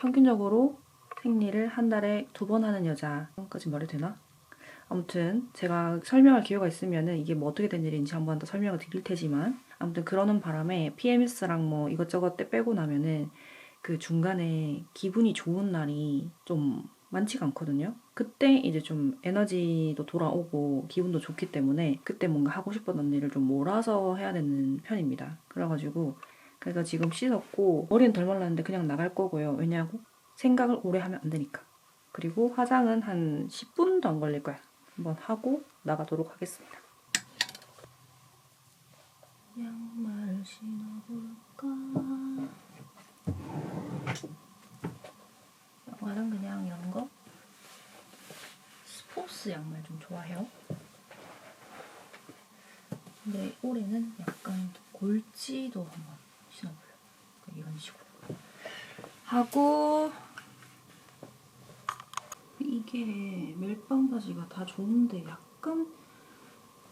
평균적으로 생리를 한 달에 두 번 하는 여자까지 말이 되나? 아무튼 제가 설명할 기회가 있으면은 이게 뭐 어떻게 된 일인지 한번 더 설명을 드릴 테지만 아무튼 그러는 바람에 PMS랑 뭐 이것저것 때 빼고 나면은 그 중간에 기분이 좋은 날이 좀 많지가 않거든요. 그때 이제 좀 에너지도 돌아오고 기분도 좋기 때문에 그때 뭔가 하고 싶었던 일을 좀 몰아서 해야 되는 편입니다. 그래가지고 그래서 지금 씻었고 머리는 덜 말랐는데 그냥 나갈 거고요. 왜냐고 생각을 오래 하면 안 되니까. 그리고 화장은 한 10분도 안 걸릴 거야. 한번 하고 나가도록 하겠습니다. 양말 신어볼까? 양말은 그냥 이런 거 스포츠 양말 좀 좋아해요. 근데 올해는 약간 골지도 한번 신어보려고 이런 식으로 하고 이게 멜빵 바지가 다 좋은데 약간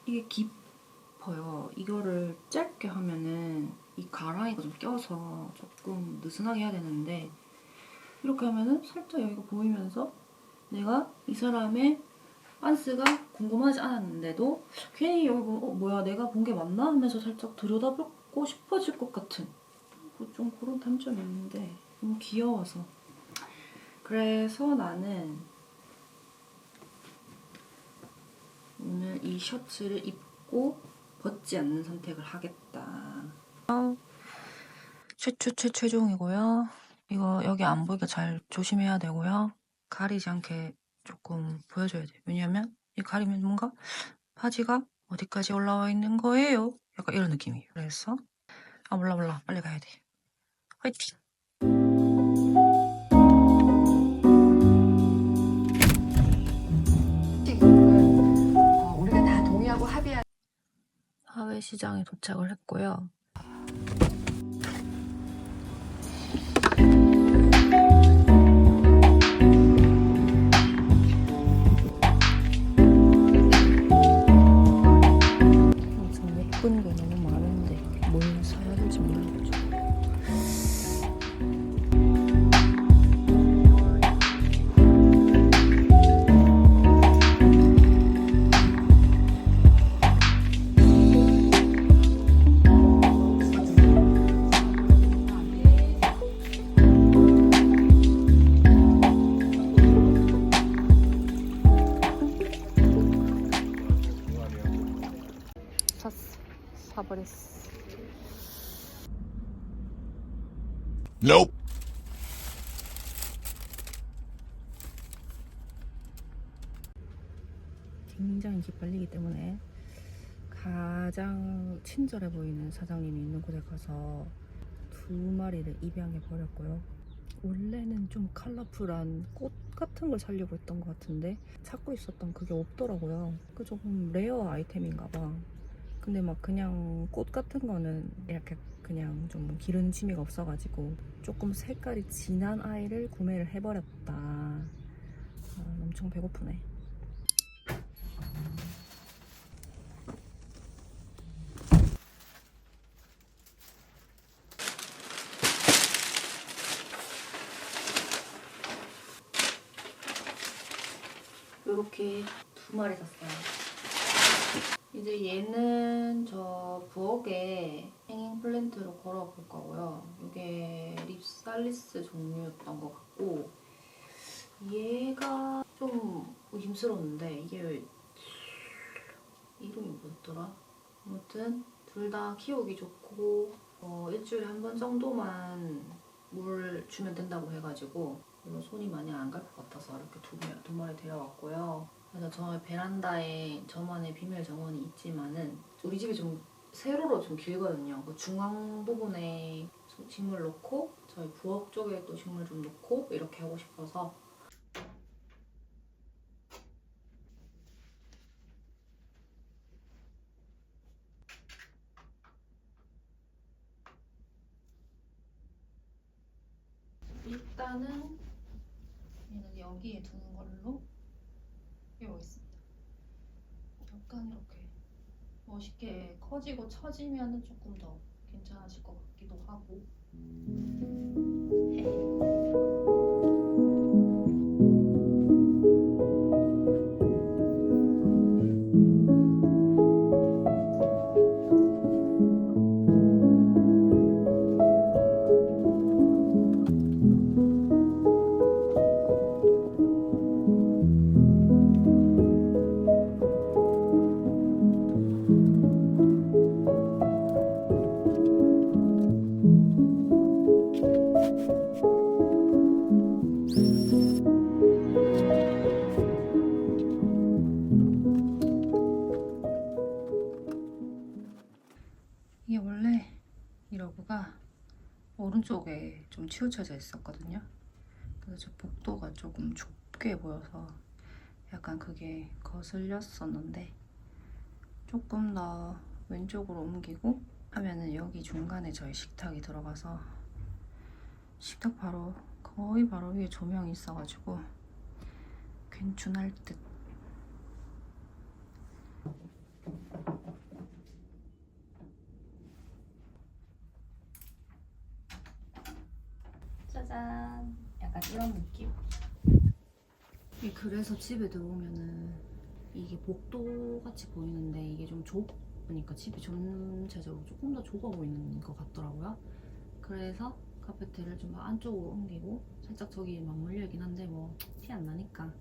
이게 깊어요. 이거를 짧게 하면은 이 가랑이가 좀 껴서 조금 느슨하게 해야 되는데 이렇게 하면은 살짝 여기가 보이면서 내가 이 사람의 빤스가 궁금하지 않았는데도 괜히 여기 보면 어, 뭐야 내가 본 게 맞나 하면서 살짝 들여다보고 싶어질 것 같은 뭐좀 그런 단점이 있는데 너무 귀여워서 그래서 나는 오늘 이 셔츠를 입고 벗지 않는 선택을 하겠다. 최초 최 최종이고요. 이거 여기 안 보이게 잘 조심해야 되고요. 가리지 않게 조금 보여줘야 돼요. 왜냐면 이 가리면 뭔가 바지가 어디까지 올라와 있는 거예요. 약간 이런 느낌이에요. 그래서 아 몰라 몰라 빨리 가야 돼. 화이팅! 사회시장에 도착을 했고요. 지금 예쁜 게 너무 사버렸어. Nope. 굉장히 기빨리기 때문에 가장 친절해 보이는 사장님이 있는 곳에 가서 두 마리를 입양해 버렸고요. 원래는 좀 컬러풀한 꽃 같은 걸 살려고 했던 것 같은데 찾고 있었던 그게 없더라고요. 그 조금 레어 아이템인가 봐. 근데 막 그냥 꽃 같은 거는 이렇게 그냥 좀 기른 취미가 없어가지고 조금 색깔이 진한 아이를 구매를 해버렸다. 아, 엄청 배고프네. 이렇게 두 마리 샀어요. 이제 얘는 저 부엌에 행잉 플랜트로 걸어볼 거고요. 이게 립살리스 종류였던 것 같고 얘가 좀 의심스러운데 이게 이름이 뭐였더라? 아무튼 둘 다 키우기 좋고 어, 일주일에 한 번 정도만 물 주면 된다고 해가지고 손이 많이 안 갈 것 같아서 이렇게 두, 마- 두 마리 데려왔고요. 그래서 저 베란다에 저만의 비밀 정원이 있지만은 우리 집이 좀 세로로 좀 길거든요. 그 중앙 부분에 식물 놓고 저희 부엌 쪽에 또 식물 좀 놓고 이렇게 하고 싶어서 일단은 여기에 두는 걸로 해보겠습니다. 약간 이렇게 멋있게 커지고 처지면은 조금 더 괜찮아질 것 같기도 하고. 치우쳐져 있었거든요. 그래서 저 복도가 조금 좁게 보여서 약간 그게 거슬렸었는데 조금 더 왼쪽으로 옮기고 하면은 여기 중간에 저희 식탁이 들어가서 식탁 바로 거의 바로 위에 조명이 있어가지고 괜찮을 듯. 짜잔. 약간 이런 느낌? 이 그래서 집에 들어오면은 이게 복도 같이 보이는데 이게 좀 좁으니까 집이 전체적으로 조금 더 좁아 보이는 것 같더라고요. 그래서 카페트를 좀 안쪽으로 옮기고 살짝 저기 맞물려 있긴 한데 뭐 티 안 나니까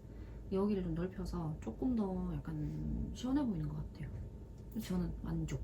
여기를 좀 넓혀서 조금 더 약간 시원해 보이는 것 같아요. 저는 만족.